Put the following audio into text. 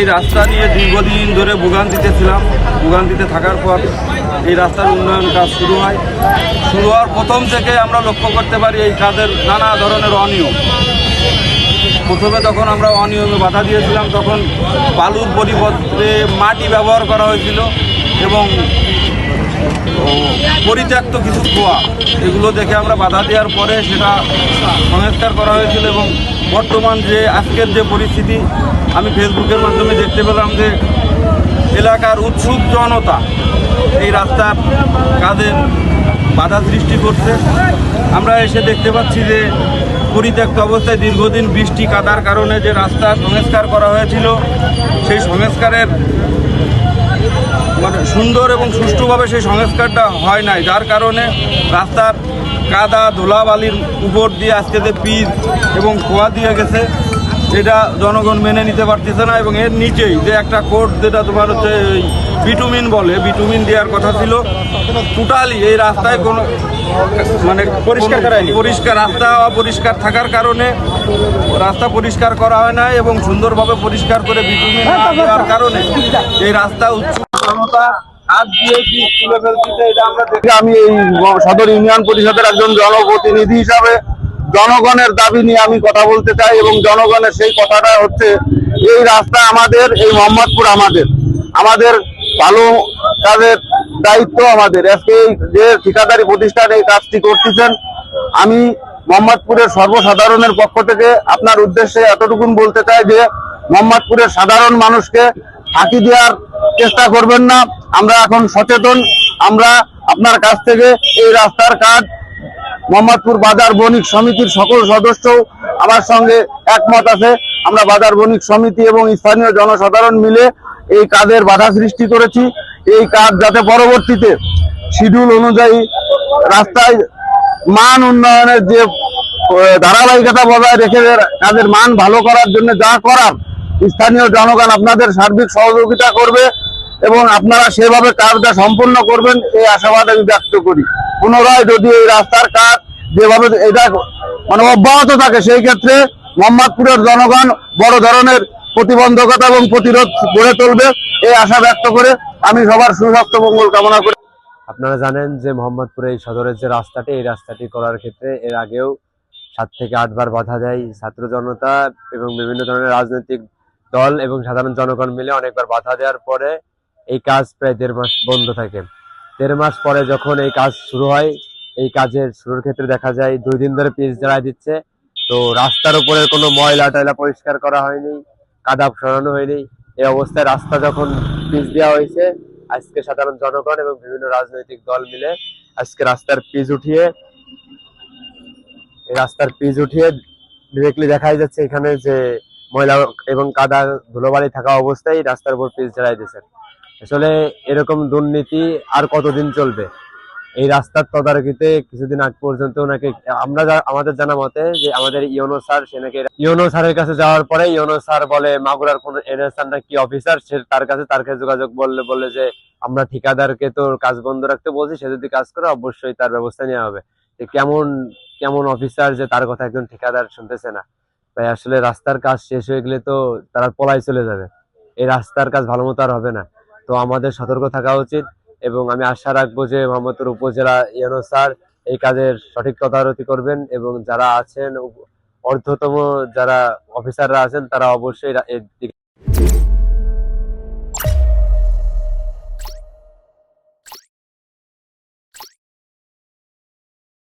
এই রাস্তা নিয়ে দীর্ঘদিন ধরে ভোগান্তিতে ছিলাম। ভোগান্তিতে থাকার পর এই রাস্তার উন্নয়ন কাজ শুরু হয়। শুরু হওয়ার প্রথম থেকে আমরা লক্ষ্য করতে পারি এই কাজের নানা ধরনের অনিয়ম। প্রথমে তখন আমরা অনিয়মে বাধা দিয়েছিলাম, তখন বালুর পরিবর্তে মাটি ব্যবহার করা হয়েছিল এবং পরিত্যক্ত কিছু কুয়া, এগুলো দেখে আমরা বাধা দেওয়ার পরে সেটা সংস্কার করা হয়েছিল এবং বর্তমান যে আজকের যে পরিস্থিতি, আমি ফেসবুকের মাধ্যমে দেখতে পেলাম যে এলাকার উৎসুক জনতা এই রাস্তার কাজের বাধা সৃষ্টি করছে। আমরা এসে দেখতে পাচ্ছি যে পরিত্যক্ত অবস্থায় দীর্ঘদিন বৃষ্টি কাদার কারণে যে রাস্তা সংস্কার করা হয়েছিল, সেই সংস্কারের মানে সুন্দর এবং সুষ্ঠুভাবে সেই সংস্কারটা হয় নাই। যার কারণে রাস্তার কাদা ধুলাবালির উপর দিয়ে আজকে যে পিচ এবং খোয়া দিয়ে গেছে এটা জনগণ মেনে নিতে পারতেছে না এবং এর নিচেই যে একটা কোর্ট যেটা তোমার হচ্ছে বিটুমিন বলে বিটুমিন দেওয়ার কথা ছিল টোটালি এই রাস্তায় কোনো মানে পরিষ্কার পরিষ্কার রাস্তা অপরিষ্কার থাকার কারণে রাস্তা পরিষ্কার করা হয় না এবং সুন্দরভাবে পরিষ্কার করে বিটুমিন না দেওয়ার কারণে এই রাস্তা উচ্চ জনতা আমি এই সদর ইউনিয়ন পরিষদের একজন জনপ্রতিনিধি হিসাবে জনগণের দাবি নিয়ে আমি কথা বলতে চাই এবং জনগণের সেই কথাটা হচ্ছে, এই রাস্তা আমাদের, এই মোহাম্মদপুর আমাদের। আমাদের ভালো কাজের দায়িত্ব আমাদের। আজকে এই যে ঠিকাদারি প্রতিষ্ঠান এই কাজটি করতেছেন, আমি মোহাম্মদপুরের সর্বসাধারণের পক্ষ থেকে আপনার উদ্দেশ্যে এতটুকুন বলতে চাই যে, মোহাম্মদপুরের সাধারণ মানুষকে ফাঁকি দেওয়ার চেষ্টা করবেন না। আমরা এখন সচেতন। আমরা আপনার কাছ থেকে এই রাস্তার কাজ, মোহাম্মদপুর বাজার বণিক সমিতির সকল সদস্য আমার সঙ্গে একমত আছে। আমরা বাজার বণিক সমিতি এবং স্থানীয় জনসাধারণ মিলে এই কাজের বাধা সৃষ্টি করেছি। এই কাজ যাতে পরবর্তীতে শিডিউল অনুযায়ী রাস্তায় মান উন্নয়নের যে ধারাবাহিকতা বজায় রেখে কাজের মান ভালো করার জন্য যা করার, স্থানীয় জনগণ আপনাদের সার্বিক সহযোগিতা করবে। এবং আপনারা সেভাবে কাজটা সম্পূর্ণ করবেন, এই আশাবাদ আমি ব্যক্ত করি। পুনরায় যদি এই রাস্তার কাজ যেভাবে এটা মানে অব্যাহত থাকে, সেই ক্ষেত্রে মোহাম্মদপুরের জনগণ বড় ধরনের প্রতিবন্ধকতা এবং প্রতিরোধ গড়ে তুলবে, এই আশা ব্যক্ত করে আমি সবার সুস্বাস্থ্য মঙ্গল কামনা করি। আপনারা জানেন যে মোহাম্মদপুরে এই সদরের যে রাস্তাটি, এই রাস্তাটি করার ক্ষেত্রে এর আগেও সাত থেকে আটবার বাধা দেয় ছাত্র জনতা এবং বিভিন্ন ধরনের রাজনৈতিক দল এবং সাধারণ জনগণ মিলে অনেকবার বাধা দেওয়ার পরে এই কাজ প্রায় দেড় মাস বন্ধ থাকে। দেড় মাস পরে যখন এই কাজ শুরু হয়, এই কাজের শুরুর ক্ষেত্রে দেখা যায় দুই দিন ধরে পিচ জ্বালাই দিচ্ছে। তো রাস্তার উপরে কোনো ময়লা টয়লা পরিষ্কার করা হয়নি, কাদা সরানো হয়নি। এই অবস্থায় রাস্তা যখন পিচ দেওয়া হয়েছে, আজকে সাধারণ জনগণ এবং বিভিন্ন রাজনৈতিক দল মিলে আজকে রাস্তার পিচ উঠিয়ে রাস্তার পিচ উঠিয়ে ডিরেক্টলি দেখাই যাচ্ছে এখানে যে ময়লা এবং কাদা ধুলোবালি থাকা অবস্থায় রাস্তার উপর পিচ ঝাড়াই দিয়েছেন। আসলে এরকম দুর্নীতি আর কতদিন চলবে? এই রাস্তার তদারকিতে কিছুদিন আগ পর্যন্ত ওনাকে, আমরা আমাদের জানা মতে যে আমাদের ইওনো স্যার, সে নাকি ইওনো স্যারের কাছে যাওয়ার পরে ইওনো স্যার বলে, মাগুরার কোন এনএসআর কি অফিসার সে তার কাছে তার কাছে যোগাযোগ বললে বলে যে, আমরা ঠিকাদারকে তো কাজ বন্ধ রাখতে বলছি, সে যদি কাজ করে, অবশ্যই তার ব্যবস্থা নেওয়া হবে। যে কেমন কেমন অফিসার যে তার কথা একজন ঠিকাদার শুনতেছে না। তাই আসলে রাস্তার কাজ শেষ হয়ে গেলে তো তারা পলাই চলে যাবে। এই রাস্তার কাজ ভালো মতো আর হবে না। তো আমাদের সতর্ক থাকা উচিত এবং আমি আশা রাখব যে মোহাম্মদপুর উপজেলা ইয়ানো স্যার এই কাজের সঠিক তদারতি করবেন এবং যারা আছেন, অর্ধতম যারা অফিসাররা আছেন, তারা অবশ্যই এর দিকে